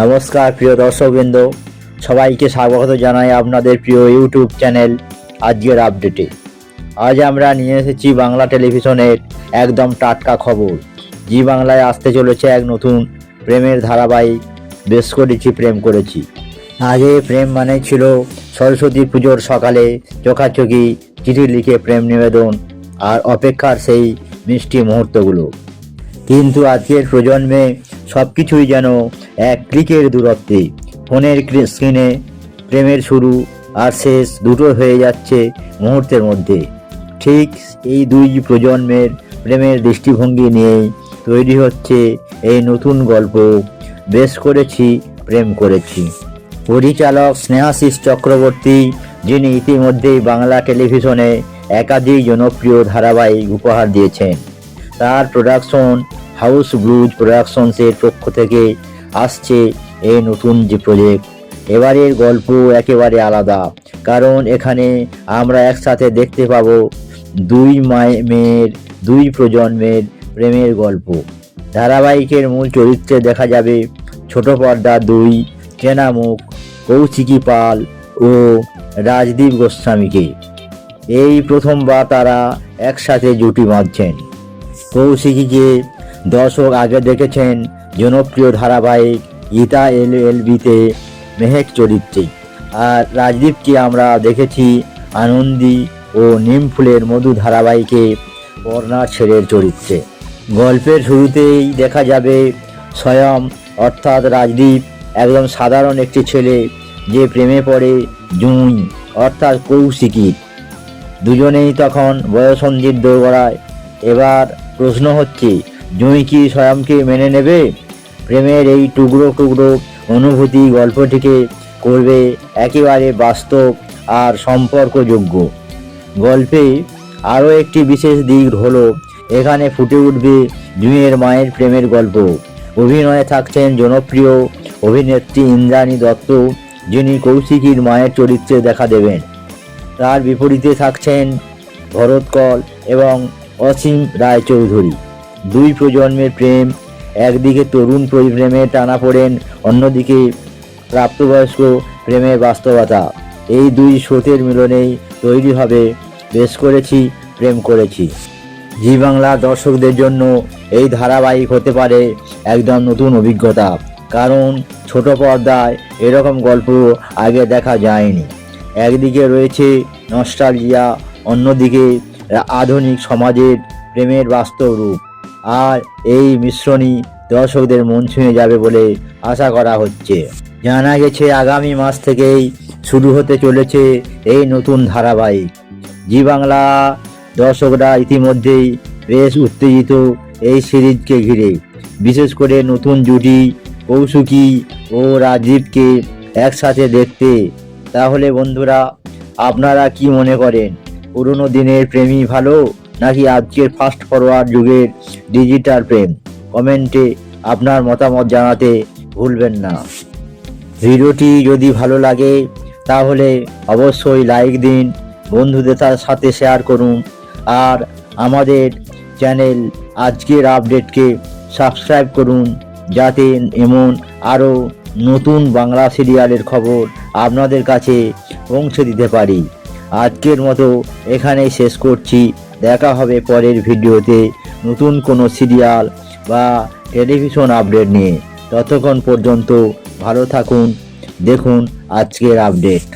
নমস্কার, প্রিয় দর্শকবৃন্দ। সবাইকে স্বাগত জানাই আপনাদের প্রিয় ইউটিউব চ্যানেল আজকের আপডেটে। আজ আমরা নিয়ে এসেছি বাংলা টেলিভিশনের একদম টাটকা খবর। জি বাংলায় আসতে চলেছে এক নতুন প্রেমের ধারাবাহিক। বেশ করেছি প্রেম করেছি। আগে প্রেম মানে ছিল সরস্বতী পুজোর সকালে চোখাচোখি চিঠি লিখে প্রেম নিবেদন আর অপেক্ষার সেই মিষ্টি মুহূর্তগুলো। কিন্তু আজকের প্রজন্মে সব কিছুই যেন এক ক্লিকের দূরত্বে। ফোনের ক্রি- স্ক্রিনে প্রেমের শুরু আর শেষ দুটো হয়ে যাচ্ছে মুহূর্তের মধ্যে। ঠিক এই দুই প্রজন্মের প্রেমের দৃষ্টিভঙ্গি নিয়েই তৈরি হচ্ছে এই নতুন গল্প। বেশ করেছি, প্রেম করেছি। পরিচালক স্নেহাশিস চক্রবর্তী, যিনি ইতিমধ্যেই বাংলা টেলিভিশনে একাধিক জনপ্রিয় ধারাবাহিক উপহার দিয়েছেন। তার প্রোডাকশন হাউস ব্লুজ প্রোডাকশনসের পক্ষ থেকে আসছে এই নতুন যে প্রজেক্ট এবারের গল্প একেবারে আলাদা, কারণ এখানে আমরা একসাথে দেখতে পাবো দুই মায়ে, মেয়ের, দুই প্রজন্মের প্রেমের গল্প। ধারাবাহিকের মূল চরিত্রে দেখা যাবে ছোট পর্দার দুই, চেনা মুখ, কৌশিকী পাল ও রাজদীপ গোস্বামীকে। এই প্রথমবার তারা একসাথে জুটি বাঁধছেন। কৌশিকীকে দর্শক আগে দেখেছেন জনপ্রিয় ধারাবাহিক গীতা এল এল বিতে মেহেক চরিত্রে। আর রাজদীপকে আমরা দেখেছি আনন্দী ও নিমফুলের মধু ধারাবাহিকে বর্ণা ছেলের চরিত্রে। গল্পের শুরুতেই দেখা যাবে স্বয়ং অর্থাৎ রাজদীপ একদম সাধারণ একটি ছেলে যে প্রেমে পড়ে জুঁই, অর্থাৎ কৌশিকীর দুজনেই তখন বয়সন্ধির দৌড়ায় এবার প্রশ্ন হচ্ছে জুঁই কি স্বয়ংকে মেনে নেবে? প্রেমের এই টুকরো টুকরো অনুভূতি গল্পটিকে করবে একেবারে বাস্তব আর সম্পর্কযোগ্য। গল্পে আরও একটি বিশেষ দিক হলো, এখানে ফুটে উঠবে জুঁইয়ের মায়ের প্রেমের গল্প। অভিনয়ে থাকছেন জনপ্রিয় অভিনেত্রী ইন্দ্রাণী দত্ত, যিনি কৌশিকীর মায়ের চরিত্রে দেখা দেবেন। তার বিপরীতে থাকছেন ভরত কল এবং অসীম রায়চৌধুরী। দুই প্রজন্মের প্রেম, একদিকে তরুণ প্রেমে টানা পড়েন, অন্যদিকে প্রাপ্তবয়স্ক প্রেমের বাস্তবতা। এই দুই স্রোতের মিলনেই তৈরি হবে বেশ করেছি, প্রেম করেছি। জি বাংলা দর্শকদের জন্য এই ধারাবাহিক হতে পারে একদম নতুন অভিজ্ঞতা। কারণ ছোট পর্দায় এরকম গল্প আগে দেখা যায়নি। একদিকে রয়েছে নস্টালজিয়া, অন্যদিকে আধুনিক সমাজের প্রেমের বাস্তব রূপ। আর এই মিশ্রণই দর্শকদের মন ছুঁয়ে যাবে বলে আশা করা হচ্ছে। জানা গেছে আগামী মাস থেকেই শুরু হতে চলেছে এই নতুন ধারাবাহিক। জি বাংলা, দর্শকরা ইতিমধ্যেই বেশ উত্তেজিত এই সিরিজকে ঘিরে। বিশেষ করে নতুন জুটি কৌশুকি ও রাজীবকে একসাথে দেখতে। তাহলে বন্ধুরা, আপনারা কি মনে করেন? পুরনো দিনের প্রেমই ভালো? নাকি আজকের ফাস্ট ফরওয়ার্ড যুগের ডিজিটাল প্রেম? কমেন্টে আপনার মতামত জানাতে ভুলবেন না। ভিডিওটি যদি ভালো লাগে, তাহলে অবশ্যই লাইক দিন, বন্ধুদের তার সাথে শেয়ার করুন, আর আমাদের চ্যানেল আজকের আপডেটকে সাবস্ক্রাইব করুন, যাতে এমন আরও নতুন বাংলা সিরিয়ালের খবর আপনাদের কাছে পৌঁছে দিতে পারি। আজকের মতো এখানেই শেষ করছি। দেখা হবে পরের ভিডিওতে নতুন কোনো সিরিয়াল বা টেলিভিশন আপডেট নিয়ে। ততক্ষণ পর্যন্ত ভালো থাকুন, দেখুন আজকের আপডেট।